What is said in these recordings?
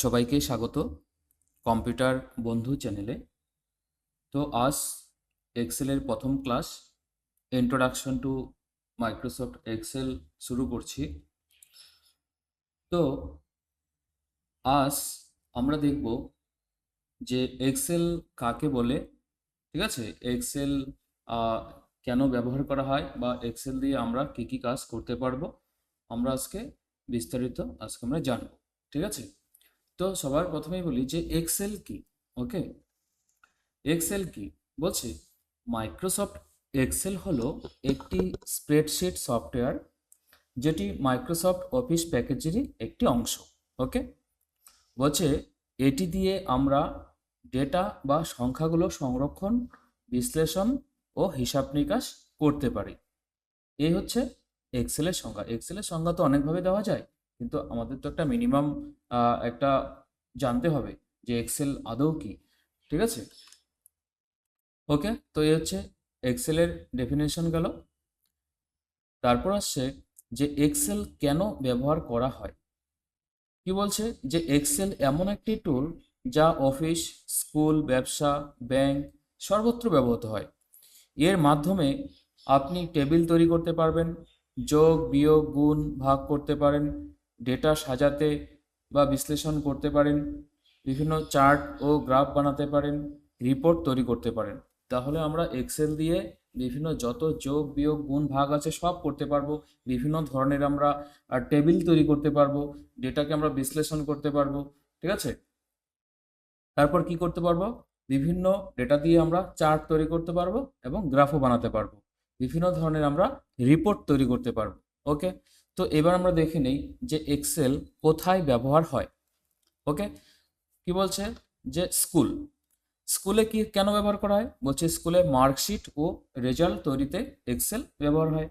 সবাইকে স্বাগত কম্পিউটার বন্ধু চ্যানেলে। তো আজ এক্সেলের প্রথম class introduction to Microsoft Excel শুরু করছি। তো আজ আমরা দেখব যে এক্সেল কাকে বলে, ঠিক আছে? এক্সেল কেন ব্যবহার করা হয় বা এক্সেল দিয়ে আমরা কী কী কাজ করতে পারব, আমরা আজকে বিস্তারিত আজকে আমরা জানব, ঠিক আছে? তো সবার প্রথমেই বলি যে এক্সেল কি? ওকে এক্সেল কি? বলছে মাইক্রোসফট এক্সেল হলো একটি স্প্রেডশিট সফটওয়্যার যেটি মাইক্রোসফট অফিস প্যাকেজেরই একটি অংশ। ওকে বলছে, এটি দিয়ে আমরা ডেটা বা সংখ্যাগুলো সংরক্ষণ, বিশ্লেষণ ও হিসাব নিকাশ করতে পারি। এই হচ্ছে এক্সেলের সংজ্ঞা। এক্সেলের সংজ্ঞা তো অনেকভাবে দেওয়া যায়। কিন্তু আমাদের তো একটা মিনিমাম একটা জানতে হবে যে এক্সেল আদৌ কি, ঠিক আছে? ওকে তো এই হচ্ছে এক্সেলের ডেফিনেশন গেল। তারপর আসছে যে এক্সেল কেন ব্যবহার করা হয়? কি বলছে? যে এক্সেল এমন একটি টুল যা অফিস স্কুল ব্যবসা ব্যাংক সর্বত্র ব্যবহৃত হয়। এর মাধ্যমে আপনি টেবিল তৈরি করতে পারবেন, যোগ, বিয়োগ, গুণ ভাগ করতে পারেন ডেটা সাজাতে বা বিশ্লেষণ করতে পারেন, বিভিন্ন চার্ট ও গ্রাফ বানাতে পারেন, রিপোর্ট তৈরি করতে পারেন। তাহলে আমরা এক্সেল দিয়ে বিভিন্ন যত যোগ, বিয়োগ, গুণ, ভাগ আছে সব করতে পারব। বিভিন্ন ধরনের আমরা টেবিল তৈরি করতে পারব, ডেটাকে আমরা বিশ্লেষণ করতে পারব, ঠিক আছে? তারপর কি করতে পারব? বিভিন্ন ডেটা দিয়ে আমরা চার্ট তৈরি করতে পারব এবং গ্রাফও বানাতে পারব। বিভিন্ন ধরনের আমরা রিপোর্ট তৈরি করতে পারব, ওকে? তো এবার আমরা দেখে নেই যে এক্সেল কোথায় ব্যবহার হয় ওকে কি বলছে? যে স্কুল স্কুলে কি কেন ব্যবহার করা হয়? বলছে স্কুলে মার্কশিট ও রেজাল্ট তৈরিতে এক্সেল ব্যবহার হয়।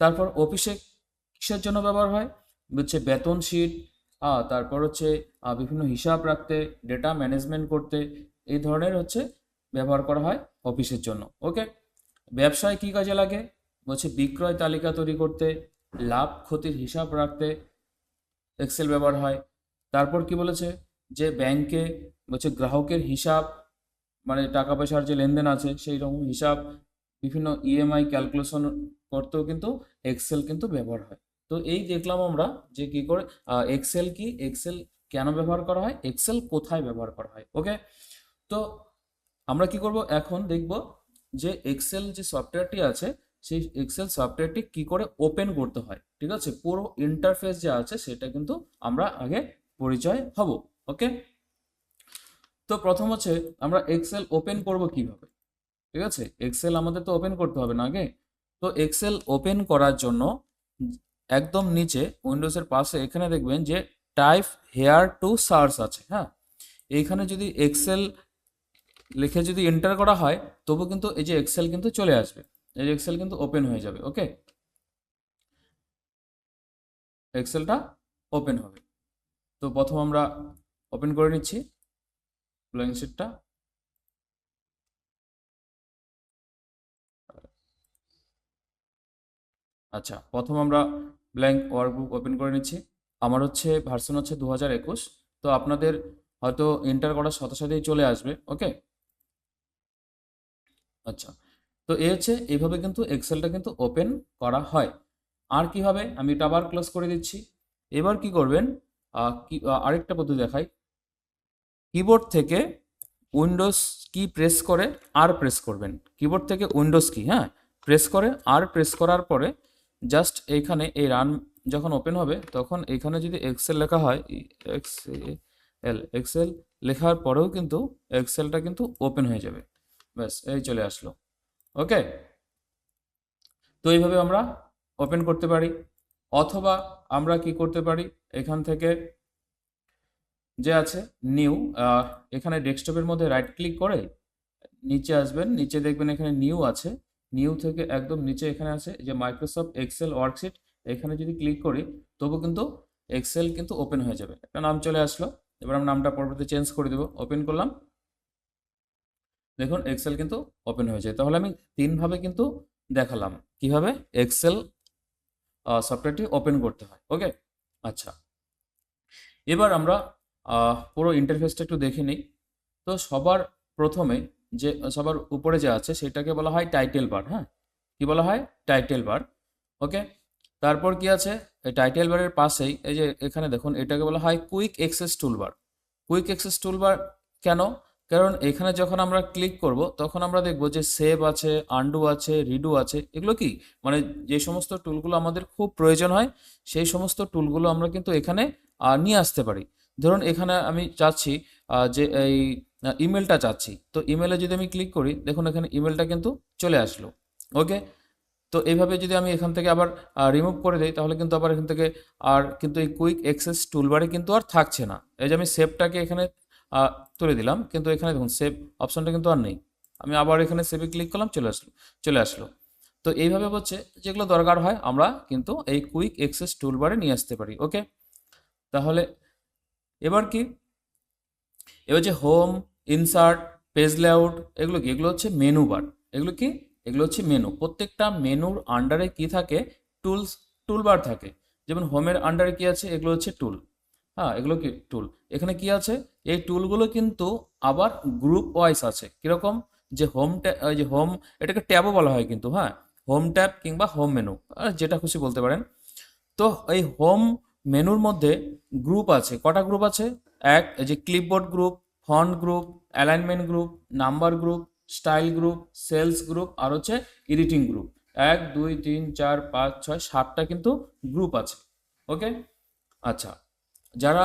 তারপর অফিসে কিসের জন্য ব্যবহার হয়? হচ্ছে বেতন শিট তারপর হচ্ছে বিভিন্ন হিসাব রাখতে ডেটা ম্যানেজমেন্ট করতে, এই ধরনের হচ্ছে ব্যবহার করা হয় অফিসের জন্য ওকে ব্যবসায় কি কাজে লাগে? বলছে বিক্রয় তালিকা তৈরি করতে লাভ ক্ষতির হিসাব রাখতে এক্সেল ব্যবহার হয়। তারপর কি বলেছে? যে ব্যাংকে বলছে গ্রাহকের হিসাব মানে টাকা পয়সার যে লেনদেন আছে সেই রকম হিসাব, বিভিন্ন ইএমআই ক্যালকুলেশন করতেও কিন্তু এক্সেল কিন্তু ব্যবহার হয়। তো এই দেখলাম আমরা যে কি করে এক্সেল কি? এক্সেল কেন ব্যবহার করা হয়? এক্সেল কোথায় ব্যবহার করা হয়? ওকে তো আমরা কি করব? এখন দেখব যে এক্সেল যে সফটওয়্যারটি আছে সেই এক্সেল সফটওয়্যারটি কি করে ওপেন করতে হয়, ঠিক আছে? পুরো ইন্টারফেস যে আছে সেটা কিন্তু আমরা আগে পরিচয় হব ওকে তো প্রথম হচ্ছে আমরা এক্সেল ওপেন করব কীভাবে, ঠিক আছে? এক্সেল আমাদের তো ওপেন করতে হবে না আগে? তো এক্সেল ওপেন করার জন্য একদম নিচে উইন্ডোজের পাশে এখানে দেখবেন যে টাইপ হেয়ার টু সার্চ আছে হ্যাঁ? এইখানে যদি এক্সেল লিখে যদি এন্টার করা হয়, তবু কিন্তু এই যে এক্সেল কিন্তু চলে আসবে। এই এক্সেল কিন্তু ওপেন হয়ে যাবে ওকে এক্সেলটা ওপেন হবে। তো প্রথম আমরা ওপেন করে নিচ্ছি ব্ল্যাঙ্ক শিটটা আচ্ছা প্রথম আমরা ব্ল্যাঙ্ক ওয়ার্কবুক ওপেন করে নিচ্ছি। আমার হচ্ছে ভার্সন হচ্ছে দু হাজার একুশ। তো আপনাদের হয়তো এন্টার করার সাথে সাথেই চলে আসবে ওকে আচ্ছা তো এ হচ্ছে এইভাবে কিন্তু এক্সেলটা কিন্তু ওপেন করা হয়। আর কি হবে? আমি এটা আবার ক্লোজ করে দিচ্ছি। এবার কি করবেন? আরেকটা পদ্ধতি দেখাই। কিবোর্ড থেকে উইন্ডোজ কি প্রেস করে আর প্রেস করবেন। কিবোর্ড থেকে উইন্ডোজ কি হ্যাঁ? প্রেস করে আর প্রেস করার পরে জাস্ট এইখানে এই রান যখন ওপেন হবে, তখন এখানে যদি এক্সেল লেখা হয় এক্স এল এক্সেল লেখার পরেও কিন্তু এক্সেলটা কিন্তু ওপেন হয়ে যাবে। ব্যাস, এই চলে আসলো। ওকে তো এইভাবে আমরা ওপেন করতে পারি। অথবা আমরা কি করতে পারি? এখান থেকে যে আছে নিউ এখানে ডেস্কটপের মধ্যে রাইট ক্লিক করে নিচে আসবেন, নিচে দেখবেন এখানে নিউ আছে। নিউ থেকে একদম নিচে এখানে আছে যে মাইক্রোসফট এক্সেল ওয়ার্কশিট এখানে যদি ক্লিক করি, তবু কিন্তু এক্সেল কিন্তু ওপেন হয়ে যাবে। একটা নাম চলে আসলো, এবার আমি নামটা পরবর্তী চেঞ্জ করে দেবো। ওপেন করলাম দেখুন এক্সেল কিন্তু ওপেন হয়ে যায়। তাহলে আমি তিনভাবে কিন্তু দেখালাম। কীভাবে? এক্সেল সফটওয়্যারটি ওপেন করতে হয়। ওকে আচ্ছা। এবার আমরা পুরো ইন্টারফেসটা একটু দেখে নিই। তো সবার প্রথমে যে, সবার উপরে যে আছে, সেটাকে বলা হয় টাইটেল বার হ্যাঁ? কি বলা হয়? টাইটেল বার ওকে তারপর কি আছে? এই টাইটেল বারের পাশেই, এই যে এখানে দেখুন, এটাকে বলা হয় quick access toolbar quick access toolbar কেন? কারণ এখানে যখন আমরা ক্লিক করব, তখন আমরা দেখব যে সেভ আছে আন্ডু আছে রিডু আছে। এগুলো কি? মানে যে সমস্ত টুলগুলো আমাদের খুব প্রয়োজন হয়, সেই সমস্ত টুলগুলো আমরা কিন্তু এখানে নিয়ে আসতে পারি। ধরুন এখানে আমি চাচ্ছি যে এই ইমেলটা চাচ্ছি। তো ইমেলে যদি আমি ক্লিক করি, দেখুন এখানে ইমেলটা কিন্তু চলে আসলো। ওকে তো এইভাবে যদি আমি এখান থেকে আবার রিমুভ করে দিই, তাহলে কিন্তু আবার এখান থেকে আর কিন্তু এই কুইক অ্যাক্সেস টুলবারে কিন্তু আর থাকছে না। এই যে আমি সেভটাকে এখানে তুলে দিলাম। কিন্তু এখানে দেখুন সেভ অপশনটা কিন্তু আর নেই। আমি আবার এখানে সেভে ক্লিক করলাম, চলে আসলো চলে আসলো। তো এইভাবে হচ্ছে যেগুলো দরকার হয়, আমরা কিন্তু এই কুইক অ্যাক্সেস টুলবারে নিয়ে আসতে পারি ওকে তাহলে এবার কি? এবার যে হোম ইনসার্ট পেজ লেআউট এগুলো কি? এগুলো হচ্ছে মেনু বার এগুলো কি? এগুলো হচ্ছে মেনু প্রত্যেকটা মেনুর আন্ডারে কি থাকে? টুলস টুলবার থাকে। যেমন হোমের আন্ডারে কি আছে? এগুলো হচ্ছে টুল হ্যাঁ এগুলো কি টুল এখানে কি আছে? এই টুলগুলো কিন্তু আবার গ্রুপ ওয়াইজ আছে। কীরকম? যে হোম যে হোম এটাকে ট্যাবও বলা হয় কিন্তু হ্যাঁ? হোম ট্যাব কিংবা হোম মেনু যেটা খুশি বলতে পারেন। তো এই হোম মেনুর মধ্যে গ্রুপ আছে। কটা গ্রুপ আছে? এক যে clipboard group font group alignment group number group style group cells group আর হচ্ছে এডিটিং গ্রুপ এক, দুই, তিন, চার, পাঁচ, ছয়, সাতটা কিন্তু গ্রুপ আছে। ওকে আচ্ছা। যারা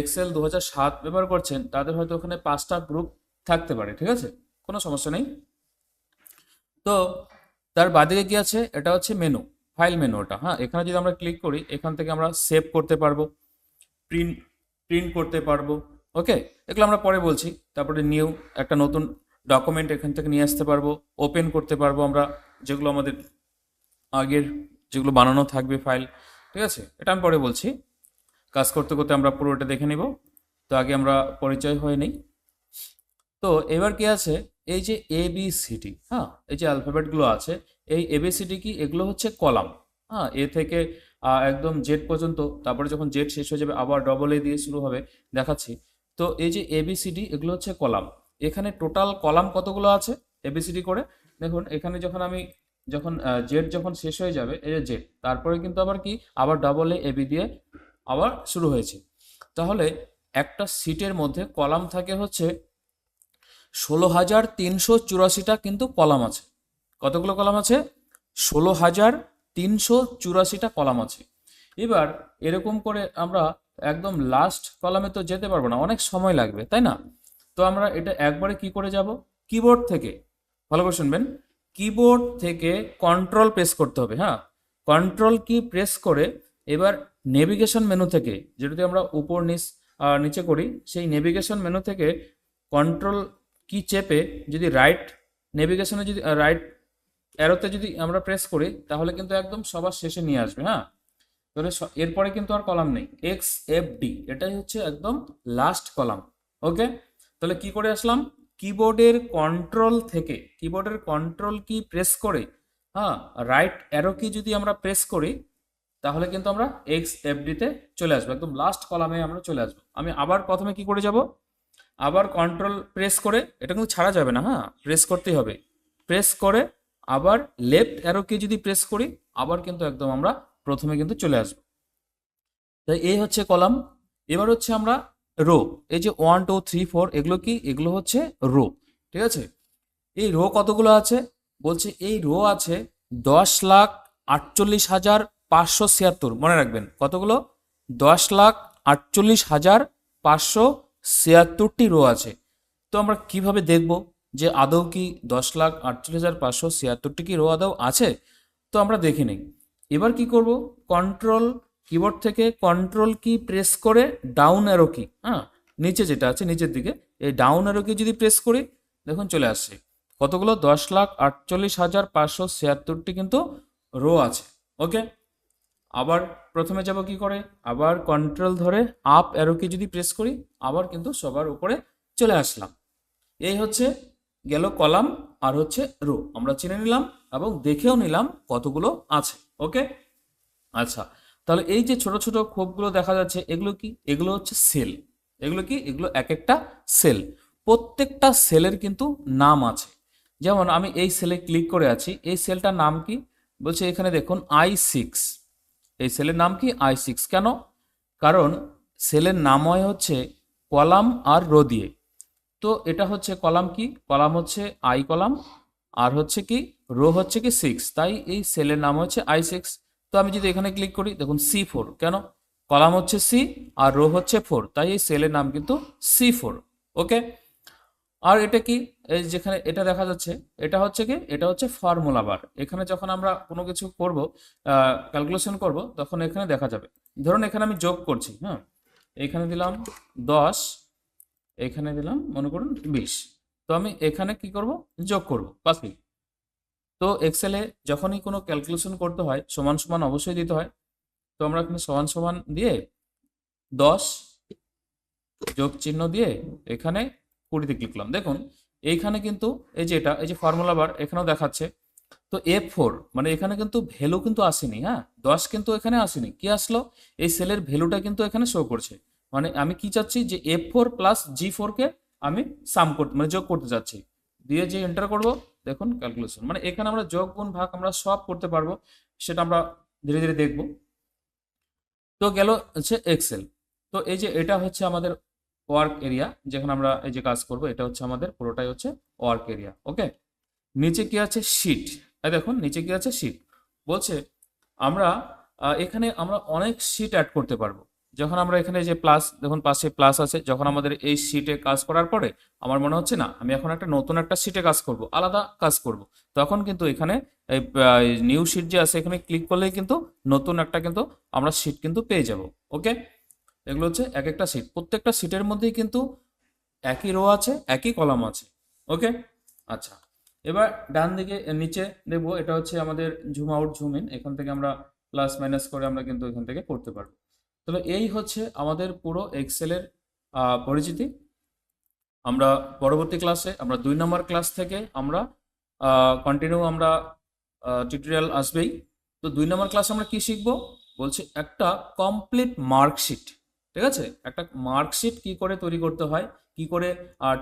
এক্সেল দু সাত ব্যবহার করছেন, তাদের হয়তো ওখানে পাঁচটা গ্রুপ থাকতে পারে, ঠিক আছে? কোনো সমস্যা নেই? তো, তার বাদিকে কি আছে? এটা হচ্ছে মেনু ফাইল মেনু ওটা। হ্যাঁ এখানে যদি আমরা ক্লিক করি, এখান থেকে আমরা সেভ করতে পারব প্রিন্ট প্রিন্ট করতে পারব ওকে এগুলো আমরা পরে বলছি। তারপরে নিউ একটা নতুন ডকুমেন্ট এখান থেকে নিয়ে আসতে পারব ওপেন করতে পারব আমরা, যেগুলো আমাদের আগের যেগুলো বানানো থাকবে ফাইল ঠিক আছে? এটা আমি পরে বলছি। কাজ করতে করতে আমরা পুরোটা দেখে নিব। তো আগে আমরা পরিচয় হয়ে নেই। তো এবার কি আছে? এই যে এ বি হ্যাঁ এই যে অ্যালফাবেটগুলো আছে, এই এ বি কি? এগুলো হচ্ছে কলাম। হ্যাঁ এ থেকে একদম জেড পর্যন্ত, তারপরে যখন জেড শেষ হয়ে যাবে, আবার ডবল এ দিয়ে শুরু হবে, দেখাচ্ছি। তো এই যে এ বি এগুলো হচ্ছে কলাম। এখানে টোটাল কলাম কতগুলো আছে? এ বি করে। দেখুন, এখানে যখন আমি, যখন জেড যখন শেষ হয়ে যাবে, এই যে জেড তারপরে কিন্তু আবার কি? আবার ডবল এ বি দিয়ে আবার শুরু হয়েছে। তাহলে একটা সিটের মধ্যে কলাম থাকে হচ্ছে ষোলো হাজার তিনশো চুরাশিটা কিন্তু কলাম আছে। কতগুলো কলাম আছে? ষোলো হাজার তিনশো চুরাশিটা কলাম আছে। এবার এরকম করে আমরা একদম লাস্ট কলামে তো যেতে পারব না, অনেক সময় লাগবে, তাই না? তো আমরা এটা একবারে কি করে যাব? কিবোর্ড থেকে। ভালো করে শুনবেন। কিবোর্ড থেকে কন্ট্রোল প্রেস করতে হবে হ্যাঁ? কন্ট্রোল কি প্রেস করে এবার নেভিগেশন মেনু থেকে, যেটাতে আমরা উপর নিচ নিচে করি, সেই নেভিগেশন মেনু থেকে কন্ট্রোল কি চেপে যদি রাইট নেভিগেশনে যদি রাইট অ্যারোতে যদি আমরা প্রেস করি, তাহলে কিন্তু একদম সবার শেষে নিয়ে আসবে হ্যাঁ? তাহলে এরপরে কিন্তু আর কলাম নেই। এক্স এফ ডি এটাই হচ্ছে একদম লাস্ট কলাম ওকে তাহলে কি করে আসলাম? কিবোর্ডের কন্ট্রোল থেকে কিবোর্ডের কন্ট্রোল কি প্রেস করে হ্যাঁ? রাইট অ্যারো কি যদি আমরা প্রেস করি তাহলে কিন্তু আমরা এক্স এফ ডিতে চলে আসব। একদম লাস্ট কলামে আমরা চলে আসব। আমি আবার প্রথমে কি করে যাব? আবার কন্ট্রোল প্রেস করে, এটা কিন্তু ছাড়া যাবে না হ্যাঁ? প্রেস করতেই হবে। প্রেস করে আবার লেফট অ্যারো কি যদি প্রেস করি, আবার কিন্তু একদম আমরা প্রথমে কিন্তু চলে আসব। তাই এই হচ্ছে কলাম এবার হচ্ছে আমরা রো এই যে ওয়ান টু থ্রি ফোর এগুলো কি? এগুলো হচ্ছে রো ঠিক আছে? এই রো কতগুলো আছে? বলছে এই রো আছে দশ লাখ আটচল্লিশ হাজার পাঁচশো ছিয়াত্তর। মনে রাখবেন, কতগুলো? দশ লাখ আটচল্লিশ হাজার পাঁচশো ছিয়াত্তরটি রো আছে। তো আমরা কীভাবে দেখব যে আদৌ কি দশ লাখ আটচল্লিশ হাজার পাঁচশো ছিয়াত্তরটি কি রো আদৌ আছে? তো আমরা দেখে নিই। এবার কি করব? কন্ট্রোল কিবোর্ড থেকে কন্ট্রোল কি প্রেস করে ডাউন অ্যারো কি হ্যাঁ? নিচে যেটা আছে, নিচের দিকে। এই ডাউন অ্যারো কি যদি প্রেস করি, দেখুন চলে আসছে। কতগুলো? দশ লাখ আটচল্লিশ হাজার পাঁচশো ছিয়াত্তরটি কিন্তু রো আছে। ওকে আবার প্রথমে যাব কি করে? আবার কন্ট্রোল ধরে আপ অ্যারোকে যদি প্রেস করি, আবার কিন্তু সবার উপরে চলে আসলাম। এই হচ্ছে গেল কলাম আর হচ্ছে রো আমরা চিনে নিলাম এবং দেখেও নিলাম কতগুলো আছে। ওকে আচ্ছা তাহলে এই যে ছোট ছোট খোপগুলো দেখা যাচ্ছে, এগুলো কি? এগুলো হচ্ছে সেল এগুলো কি? এগুলো এক একটা সেল প্রত্যেকটা সেলের কিন্তু নাম আছে। যেমন আমি এই সেলে ক্লিক করে আছি, এই সেলটার নাম কি? বলছে এখানে দেখুন আই সিক্স এই সেলের নাম কি? I six. কেন? কারণ সেলের নাম হয় হচ্ছে কলাম আর রো দিয়ে। তো এটা হচ্ছে কলাম কি? কলাম হচ্ছে আই কলাম, আর হচ্ছে কি? রো হচ্ছে কি সিক্স। তাই এই সেলের নাম হচ্ছে আই সিক্স। তো আমি যদি এখানে ক্লিক করি, দেখুন সি ফোর। কেন? কলাম হচ্ছে সি আর রো হচ্ছে ফোর। তাই এই সেলের নাম কিন্তু সি ফোর। ওকে? আর এটা কি? এই যেখানে এটা দেখা যাচ্ছে, এটা হচ্ছে কি? এটা হচ্ছে ফর্মুলা বার এখানে যখন আমরা কোনো কিছু করব ক্যালকুলেশন করব, তখন এখানে দেখা যাবে। ধরুন এখানে আমি যোগ করছি হ্যাঁ? এখানে দিলাম দশ, এখানে দিলাম, মনে করুন, বিশ। তো আমি এখানে কি করব? যোগ করব পাশে তো এক্সেলে যখনই কোনো ক্যালকুলেশন করতে হয়, সমান সমান অবশ্যই দিতে হয়। তো আমরা এখানে সমান সমান দিয়ে দশ যোগ চিহ্ন দিয়ে এখানে কুড়িতে ক্লিক করলাম। দেখুন, এইখানে কিন্তু এই যে এটা, এই যে ফর্মুলা বার এখানেও দেখাচ্ছে। তো এফ ফোর মানে এখানে কিন্তু ভ্যালু কিন্তু আসেনি হ্যাঁ? দশ কিন্তু এখানে আসেনি। কি আসলো? এই সেলের ভ্যালুটা কিন্তু এখানে শো করছে। মানে আমি কি চাচ্ছি যে এফ ফোর প্লাস জি ফোরকে আমি সাম করতে মানে যোগ করতে চাচ্ছি। দিয়ে যে এন্টার করব, দেখুন ক্যালকুলেশন মানে এখানে আমরা যোগ, গুণ, ভাগ আমরা সব করতে পারব, সেটা আমরা ধীরে ধীরে দেখব। তো গেল হচ্ছে এক্সেল তো এই যে এটা হচ্ছে আমাদের ওয়ার্ক এরিয়া, যেখানে আমরা এই যে কাজ করব, এটা হচ্ছে আমাদের, পুরোটাই হচ্ছে ওয়ার্ক এরিয়া, ওকে? নিচে কি আছে? শিট। এই দেখুন, নিচে কি আছে? শিট। বলছে, আমরা এখানে আমরা অনেক শিট অ্যাড করতে পারব। যখন আমরা এখানে যে প্লাস দেখুন, পাশে প্লাস আছে, যখন আমাদের এই শিটে কাজ করার পরে, আমার মনে হচ্ছে না, আমি এখন একটা নতুন একটা শিটে কাজ করব, আলাদা কাজ করব। তখন কিন্তু এখানে নিউ শিট যে আছে, এখানে ক্লিক করলেই কিন্তু নতুন একটা কিন্তু আমরা শিট কিন্তু পেয়ে যাব, ওকে? এগুলো হচ্ছে এক একটা সিট প্রত্যেকটা সিটের মধ্যেই কিন্তু একই রো আছে, একই কলাম আছে। ওকে আচ্ছা। এবার ডান দিকে নিচে দেখব, এটা হচ্ছে আমাদের ঝুম আউট ঝুম ইন এখান থেকে আমরা প্লাস মাইনাস করে আমরা কিন্তু এখান থেকে করতে পারব। তবে এই হচ্ছে আমাদের পুরো এক্সেলের পরিচিতি। আমরা পরবর্তী ক্লাসে আমরা দুই নম্বর ক্লাস থেকে আমরা কন্টিনিউ আমরা টিউটোরিয়াল আসবেই। তো দুই নম্বর ক্লাস আমরা কি শিখব? বলছে একটা কমপ্লিট মার্কশিট ঠিক আছে? একটা মার্কশিট কি করে তৈরি করতে হয়? কি করে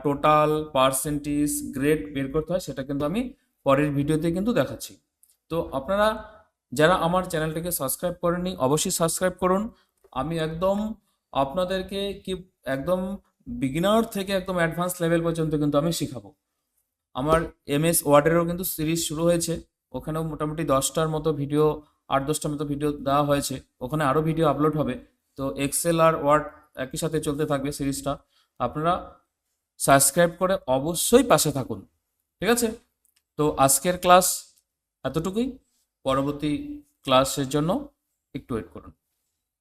টোটাল পার্সেন্টেজ গ্রেড বের করতে হয়? সেটা কিন্তু আমি পরের ভিডিওতে কিন্তু দেখাচ্ছি। তো আপনারা যারা আমার চ্যানেলটাকে সাবস্ক্রাইব করেননি, অবশ্যই সাবস্ক্রাইব করুন। আমি একদম আপনাদেরকে কি, একদম বিগিনার থেকে একদম অ্যাডভান্স লেভেল পর্যন্ত কিন্তু আমি শেখাবো। আমার এম এস ওয়ার্ডেরও কিন্তু সিরিজ শুরু হয়েছে। ওখানেও মোটামুটি দশটার মতো ভিডিও আট দশটার মতো ভিডিও দেওয়া হয়েছে। ওখানে আরও ভিডিও আপলোড হবে। তো এক্সেল আর ওয়ার্ড একই সাথে চলতে থাকবে সিরিজটা। আপনারা সাবস্ক্রাইব করে অবশ্যই পাশে থাকুন, ঠিক আছে? তো আজকের ক্লাস এতটুকুই। পরবর্তী ক্লাসের জন্য একটু ওয়েট করুন।